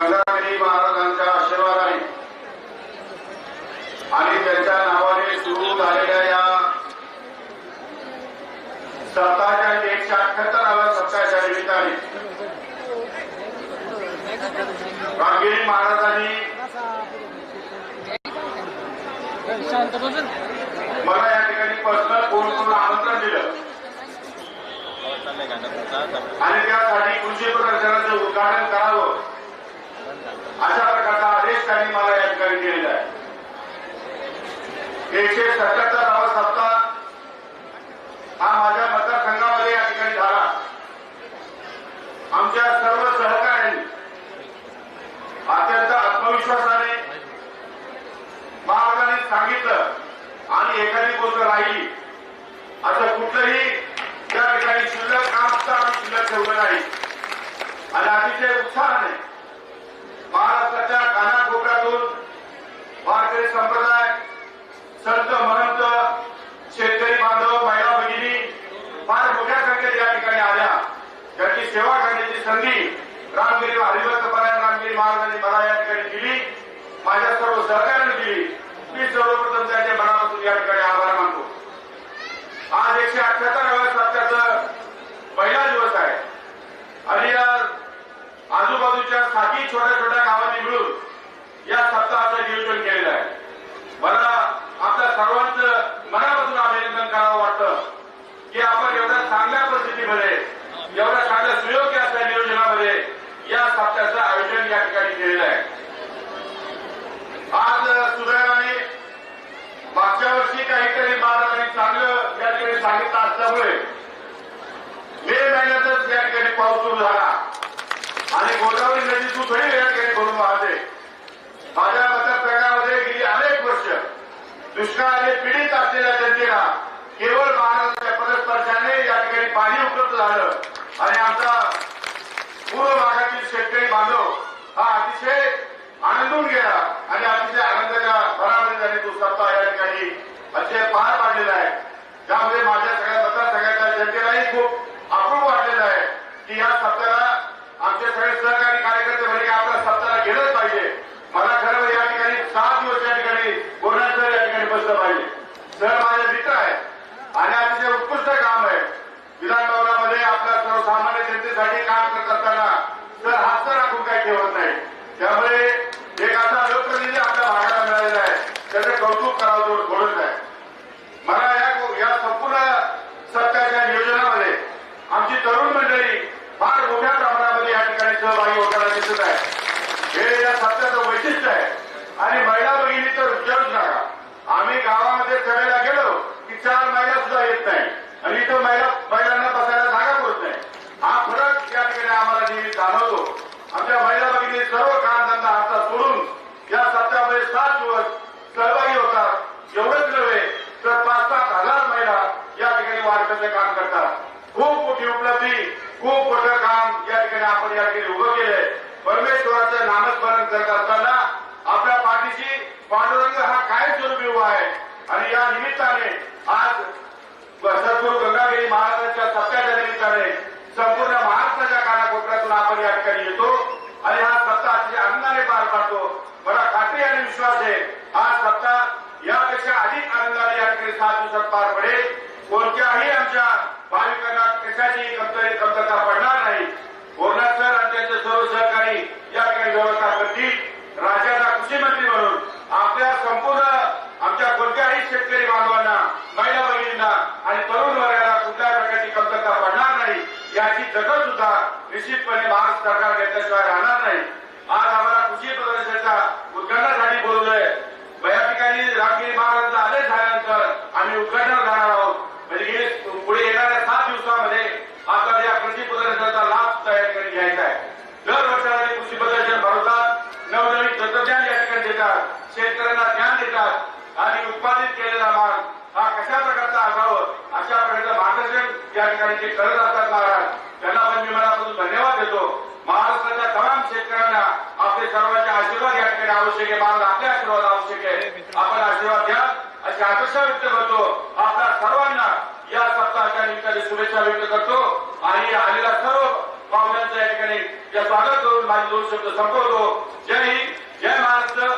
गंगाधरी महाराजांच्या आशीर्वादाने आणि त्यांच्या नावाने सुरू झालेल्या या सत्ताच्या एकशे अठ्याहत्तराव्या सत्ताच्या निमित्ताने गांगिरी महाराजांनी मला या ठिकाणी पर्सनल फोन करून आमंत्रण दिलं. आणि त्यासाठी कृषी प्रदर्शनाचं उद्घाटन करावं अशा प्रकारचा आदेश त्यांनी मला या ठिकाणी दिलेला आहे सरकारचा दावा साधता हा माझ्या मतदारसंघामध्ये या ठिकाणी झाला. आमच्या सर्व सहकार्यांनी अत्यंत आत्मविश्वासाने महाराजांनी सांगितलं आणि एखादी गोष्ट राहिली असं कुठलंही त्या ठिकाणी शिल्लक काम सुद्धा आम्ही शिल्लक ठेवलं नाही. आणि अतिशय उत्साहाने त्यांची सेवा करण्याची संधी रामगिरी हरिभक्तपरायण रामगिरी महाराजांनी मला या ठिकाणी दिली. माझ्या सर्व सहकार्याने दिली. मी सर्वप्रथम त्यांच्या मनापासून या ठिकाणी आभार मानतो. आज एकशे अठ्याहत्तराव्या सप्त्याचा पहिला दिवस आहे. आणि या आजूबाजूच्या साती छोट्या छोट्या गावांनी मिळून या सप्ताहाचं नियोजन केलेलं आहे मला आपल्या सर्वांचं मनापासून अभिनंदन करावं वाटतं की आपण एवढ्या चांगल्या परिस्थितीमध्ये एवढ्या चांगल्या सुयोग्य असल्या नियोजनामध्ये या सप्त्याचं आयोजन या ठिकाणी केलेलं आहे आज सुदैवाने मागच्या वर्षी काहीतरी महाराजांनी चांगलं या ठिकाणी सांगितलं असल्यामुळे मे महिन्यातच या ठिकाणी पाऊस झाला आणि गोदावरी नदी दुथडी या ठिकाणी भरून वाहते. माझ्या मतदारसंघामध्ये गेली अनेक वर्ष. दुष्काळाने पीडित असलेल्या जनतेला केवळ महाराजांच्या पदस्पर्शाने या ठिकाणी पाणी उपलब्ध झालं. आणि आमचा पूर्व भागातील शेतकरी बांधव हा अतिशय आनंदून गेला आणि अतिशय आनंदाच्या भरामध्ये झाली तो सप्ताह या ठिकाणी अतिशय पार पाडलेला आहे त्यामध्ये माझ्या सगळ्या मतदारसंघाच्या जनतेलाही खूप अप्रूप वाटलेलं आहे की या सप्ताहाला आमचे सगळे सहकारी कार्यकर्ते म्हणजे की आपल्या सप्ताहाला गेलंच पाहिजे मला खरं म्हणजे या ठिकाणी सात दिवस या ठिकाणी बोलण्याचं या ठिकाणी बसलं पाहिजे सर माझे मित्र आहेत आणि अतिशय उत्कृष्ट काम आहे. विधान भवनामध्ये आपल्या सर्वसामान्य जनतेसाठी काम करत असताना सर हात राखून काही ठेवत नाही त्यामुळे एक असा लोकप्रतिनिधी आपल्या भागाला मिळालेला आहे त्याचं कौतुक करावं थोडं थोडंच आहे मला या या संपूर्ण सत्याच्या नियोजनामध्ये आमची तरुण मंडळी फार मोठ्या प्रमाणामध्ये या ठिकाणी सहभागी होताना दिसत आहे हे या सत्याचं वैशिष्ट्य आहे आणि महिला भगिनी तर विचारूच नका आम्ही गावामध्ये सभेला गेलो की चार महिला सुद्धा येत नाही आणि इथं महिला महिलांना बसायला जागा पुरत नाही हा फरक या ठिकाणी आम्हाला नेहमी जाणवतो आमच्या महिला भगिनी सर्व कामधंदा हातात सोडून या सत्यामध्ये सात दिवस सहभागी होतात. एवढंच नव्हे तर पाच सात हजार महिला या ठिकाणी वारकऱ्याचं काम करतात. खूप मोठी उपलब्धी खूप मोठं काम या ठिकाणी आपण या ठिकाणी उभं केलंय. परमेश्वराचं नामस्मरण करत असताना आपल्या पाठीशी पांडुरंग हा कायमस्वरूपी उभा आहे. आणि या निमित्ताने आज सद्गुरू गंगागिरी महाराजांच्या सत्याच्या निमित्ताने संपूर्ण महाराष्ट्राच्या कानाकोपऱ्यातून आपण या ठिकाणी येतो आणि हा सप्ताह अतिशय आनंदाने पार पाडतो मला खात्री आणि विश्वास आहे हा सप्ताह यापेक्षा अधिक आनंदाने या ठिकाणी सात दिवसात पार पडेल. कोणत्याही आमच्या भाविकांना कशाची कमतरी कमतरता पडणार नाही. बोरणार सर आणि त्यांचे सर्व सहकारी या ठिकाणी व्यवस्था करतील. राज्याचा कृषी मंत्री म्हणून आपल्या संपूर्ण आमच्या कोणत्याही शेतकरी बांधवांना महिला भगिनींना आणि तरुण वर्गाला कुठल्याही प्रकारची कमतरता पडणार नाही याची दखल सुद्धा निश्चितपणे महाराष्ट्र सरकार घेतल्याशिवाय राहणार नाही. आज आम्हाला कृषी प्रदर्शनाच्या उद्घाटनासाठी बोलवलंय या ठिकाणी रामगिरी महाराजांचा आदेश झाल्यानंतर आम्ही उद्घाटन करणार आहोत. म्हणजे गेले पुढे येणाऱ्या सात दिवसामध्ये आता या कृषी प्रदर्शनाचा लाभ तयार या घ्यायचा आहे. दर वर्षाला ते कृषी प्रदर्शन भरवतात. नवनवीन तंत्रज्ञान या ठिकाणी देतात. शेतकऱ्यांना ज्ञान देतात. आणि उत्पादित केलेला माल हा कशा प्रकारचा असावं अशा प्रकारचं मार्गदर्शन या ठिकाणी जे करत असतात महाराज त्यांना पण मी मनापासून धन्यवाद देतो महाराष्ट्राच्या तमाम शेतकऱ्यांना आपले सर्वांचे आशीर्वाद या ठिकाणी आवश्यक आहे महाराज आपले आशीर्वाद आवश्यक आहे आपण आशीर्वाद द्या अशी अपेक्षा व्यक्त करतो. आपल्या सर्वांना या सप्ताहाच्या निमित्ताने शुभेच्छा व्यक्त करतो. आणि आलेल्या सर्व पाहुण्यांचं या ठिकाणी स्वागत करून माझे दोन शब्द संपवतो. जय हिंद जय महाराष्ट्र.